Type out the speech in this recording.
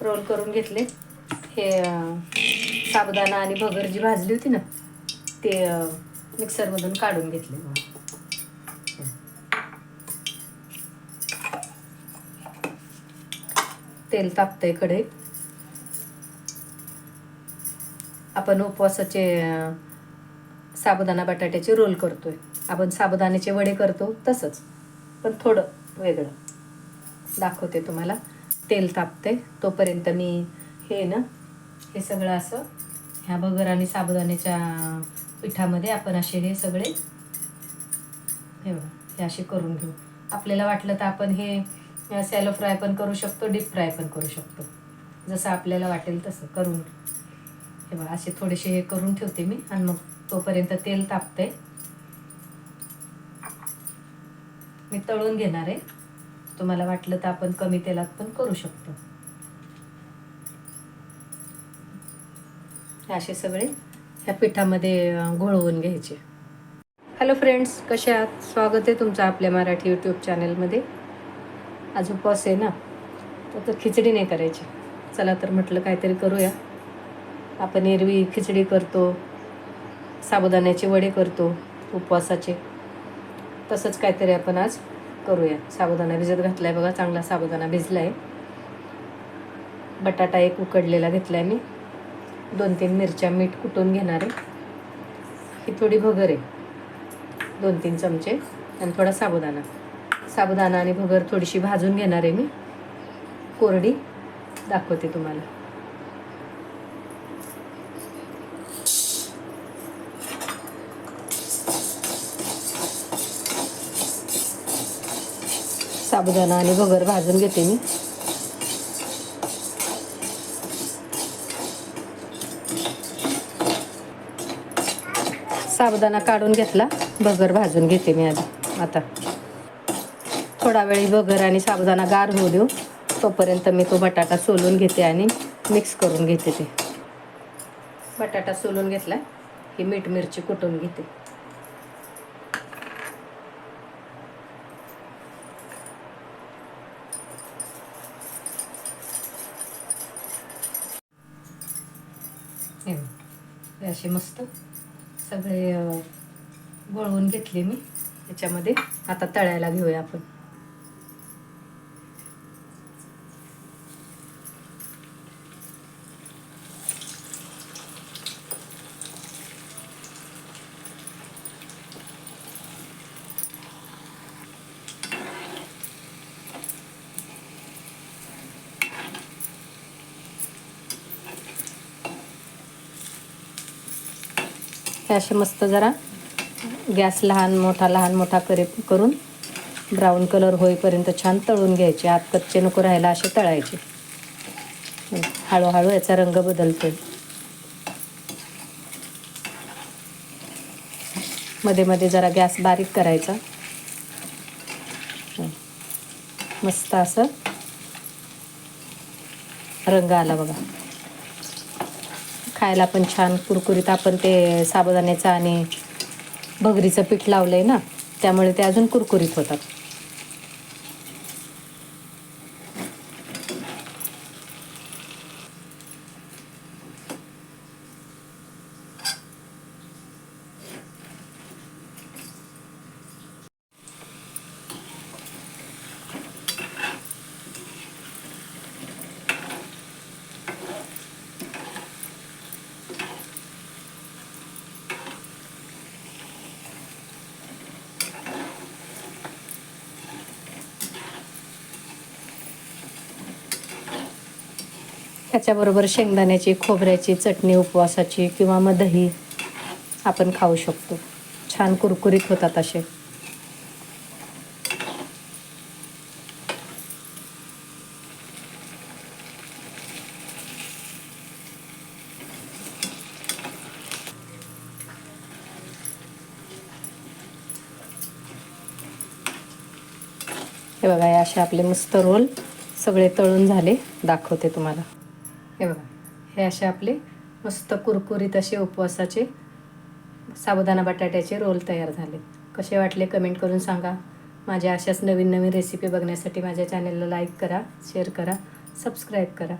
Role करून घेतले. हे साबुदाणा आणि भगर जी भाजली होती ना ते मिक्सरमधून काढून घेतले. तेल तापतंय कढईत आपण उपवासाचे साबुदाणा बटाट्याचे रोल करतोय. आपण साबुदाण्याचे वडे करतो तसंच पण थोडं वेगळं. दाखवते तुम्हाला. तेल तापते तोपर्यंत मी हे ना हे सगळं असं ह्या बगर आणि साबुदाण्याच्या पिठामध्ये आपण असे हे सगळे हे बघा हे असे करून घेऊ. आपल्याला वाटलं तर आपण हे सॅलो फ्राय पण करू शकतो डीप फ्राय पण करू शकतो. जसं आपल्याला वाटेल तसं करून हे बघा असे थोडेसे हे करून ठेवते मी आणि मग तोपर्यंत तेल तापते मी तळून घेणार आहे. तुम्हाला वाटलं तर आपण कमी तेलात पण करू शकतो. असे सगळे ह्या पिठामध्ये घोळवून घ्यायचे. हॅलो फ्रेंड्स कसे आहात? स्वागत आहे तुमचं आपल्या मराठी यूट्यूब चॅनलमध्ये आज उपवास आहे ना? तर तर खिचडी नाही करायची. चला तर म्हटलं काहीतरी करूया. आपण एरवी खिचडी करतो साबुदाण्याचे वडे करतो उपवासाचे. तसंच काहीतरी आपण आज करूया. साबुदाणा भिजत घातला आहे बघा चांगला साबुदाणा भिजला आहे बटाटा एक उकडलेला घेतला आहे मी. दोन तीन मिरच्या मीठ कुटून घेणार आहे. ही थोडी भगर आहे. दोन तीन चमचे आणि थोडा साबुदाणा. साबुदाणा आणि भगर थोडीशी भाजून घेणार आहे मी. कोरडी दाखवते तुम्हाला. साबुदाणा आणि भगर भाजून घेते मी. साबुदाणा काढून घेतला. भगर भाजून घेते मी आधी. आता थोडा वेळ भगर आणि साबुदाणा गार होऊ देऊ. तोपर्यंत मी तो बटाटा सोलून घेते आणि मिक्स करून घेते ते. बटाटा सोलून घेतला ही मीठ मिरची कुटून घेते. हे हे असे मस्त सगळे वळवून घेतले मी. त्याच्यामध्ये आता तळायला घेऊया आपण. हे असे मस्त जरा गॅस लहान मोठा लहान मोठा करे करून ब्राऊन कलर होईपर्यंत छान तळून घ्यायचे. आत कच्चे नको राहायला असे तळायचे. हळूहळू याचा रंग बदलतो मध्ये मध्ये जरा गॅस बारीक करायचा. मस्त असं रंग आला बघा. खायला पण छान. कुरकुरीत आपण ते साबुदाण्याचं आणि भगरीचं पीठ लावलं आहे ना त्यामुळे ते अजून कुरकुरीत होतात. त्याच्याबरोबर शेंगदाण्याची खोबऱ्याची चटणी उपवासाची किंवा मग दही आपण खाऊ शकतो. छान कुरकुरीत होतात असे. हे बघा हे असे आपले मस्त रोल सगळे तळून झाले. दाखवते तुम्हाला. हे बघा हे असे आपले मस्त कुरकुरीत असे उपवासाचे साबुदाणा बटाट्याचे रोल तयार झाले. कसे वाटले कमेंट करून सांगा. माझ्या अशाच नवीन नवीन रेसिपी बघण्यासाठी माझ्या चॅनलला लाईक करा शेअर करा सबस्क्राईब करा.